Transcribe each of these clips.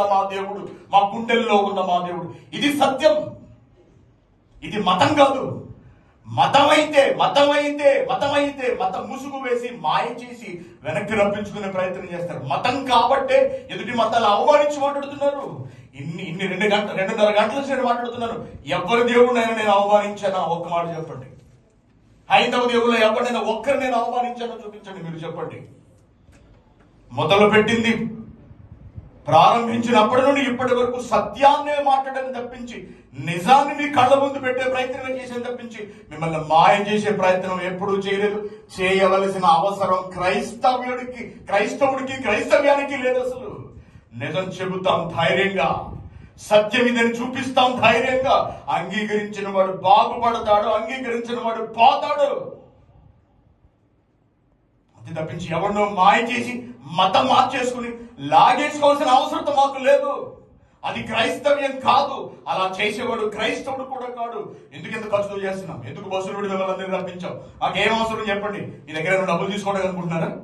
ఉన్న మా దేవుడు మా గుండెల్లో ఉన్న మా దేవుడు. ఇది సత్యం. ఇది మతం కాదు. మతమైతే మతమైతే మతమైతే మతం ముసుగు వేసి మాయ చేసి వెనక్కి రప్పించుకునే ప్రయత్నం చేస్తారు. మతం కాబట్టే ఎదుటి మతాలు అవమానించి మాట్లాడుతున్నారు. ఇన్ని ఇన్ని రెండు గంట రెండున్నర గంటల సేపు మాట్లాడుతున్నారు. ఎవరి దేవుడినైనా నేను అవమానించానా? ఒక్క మాట చెప్పండి. హైందవ దేవుళ్ళు ఎవరినైనా ఒక్కరిని నేను అవమానించానో? చూపించండి మీరు చెప్పండి. మొదలు పెట్టింది ప్రారంభించినప్పటి నుండి ఇప్పటి వరకు సత్యాన్నే మాట్లాడని తప్పించి నిజాన్ని మీ కళ్ళ ముందు పెట్టే ప్రయత్నం చేసేది తప్పించి మిమ్మల్ని మాయ చేసే ప్రయత్నం ఎప్పుడూ చేయలేదు. చేయవలసిన అవసరం క్రైస్తవ్యుడికి క్రైస్తవుడికి క్రైస్తవ్యానికి లేదు అసలు. నిజం చెబుతాం ధైర్యంగా. సత్యం ఇదని చూపిస్తాం ధైర్యంగా. అంగీకరించిన వాడు బాగుపడతాడు అంగీకరించిన వాడు పోతాడు. అంతే తప్పించి ఎవరినో మాయ చేసి మతం మార్చేసుకుని లాగేసుకోవాల్సిన అవసరం మాకు లేదు. అది క్రైస్తవ్యం కాదు. అలా చేసేవాడు క్రైస్తవుడు కూడా కాడు. ఎందుకు ఎంత ఖర్చుతో చేస్తున్నాం? ఎందుకు బస్సులు పెట్టి మిమ్మల్ని అందరినీ రప్పించాం? మాకేం అవసరం చెప్పండి? మీ దగ్గర డబ్బులు తీసుకోవడానికి అనుకుంటున్నారా?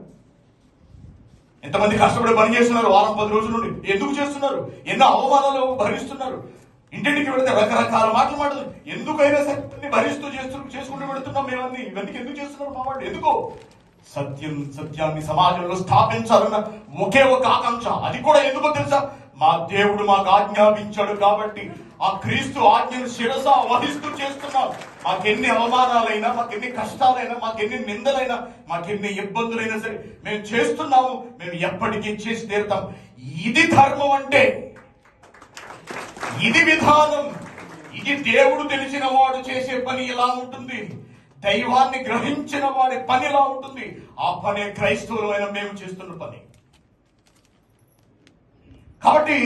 ఎంతమంది కష్టపడి పని చేస్తున్నారు వారం పది రోజుల నుండి? ఎందుకు చేస్తున్నారు? ఎన్నో అవమానాలు భరిస్తున్నారు. ఇంటింటికి వెళితే రకరకాల మాటలు మాటలు. ఎందుకైనా సరే భరిస్తూ చేస్తూ చేసుకుంటూ పెడుతున్నాం మేమన్నీ ఇవన్నీ ఎందుకు చేస్తున్నారు మా వాళ్ళు? ఎందుకో? సత్యం సత్యాన్ని సమాజంలో స్థాపించాలన్న ఒకే ఒక ఆకాంక్ష. అది కూడా ఎందుకో తెలుసా? మా దేవుడు మాకు ఆజ్ఞాపించాడు కాబట్టి ఆ క్రీస్తు ఆజ్ఞను శిరస వహిస్తూ చేస్తున్నాం మాకెన్ని అవమానాలైనా మాకెన్ని కష్టాలైనా మాకెన్ని నిందలైనా మాకెన్ని ఇబ్బందులైనా సరే మేము చేస్తున్నాము. మేము ఎప్పటికీ చేసి తీరుతాం. ఇది ధర్మం అంటే ఇది విధానం. ఇది దేవుడు తెలిసిన వాడు చేసే పని ఇలా ఉంటుంది. దైవాన్ని గ్రహించిన వాడి పనిలా ఉంటుంది. ఆ పనే క్రైస్తవులమైన మేము చేస్తున్న పని. కాబట్టి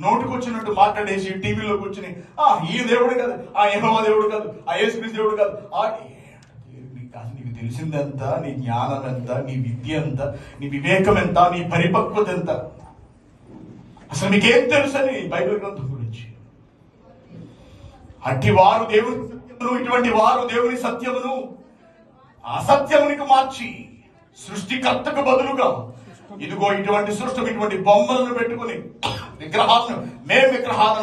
నోటికొచ్చినట్టు మాట్లాడేసి టీవీలో కూర్చుని ఆ ఈ దేవుడు కాదు ఆ యెహోవా దేవుడు కాదు ఆ యేసుక్రీస్తు దేవుడు కాదు ఆ నీకు నీకు తెలిసిందెంత నీ జ్ఞానం ఎంత నీ విద్య ఎంత నీ వివేకం ఎంత నీ పరిపక్వత ఎంత అసలు మీకేం తెలుసని బైబిల్ గ్రంథం గురించి? అట్టి వారు దేవుడు ఇటువంటి వారు దేవుని సత్యమును అసత్యమునికి మార్చి సృష్టికర్తకు బదులుగా ఇదిగో ఇటువంటి సృష్టి ఇటువంటి బొమ్మలను పెట్టుకుని విగ్రహాలను మేము విగ్రహాలను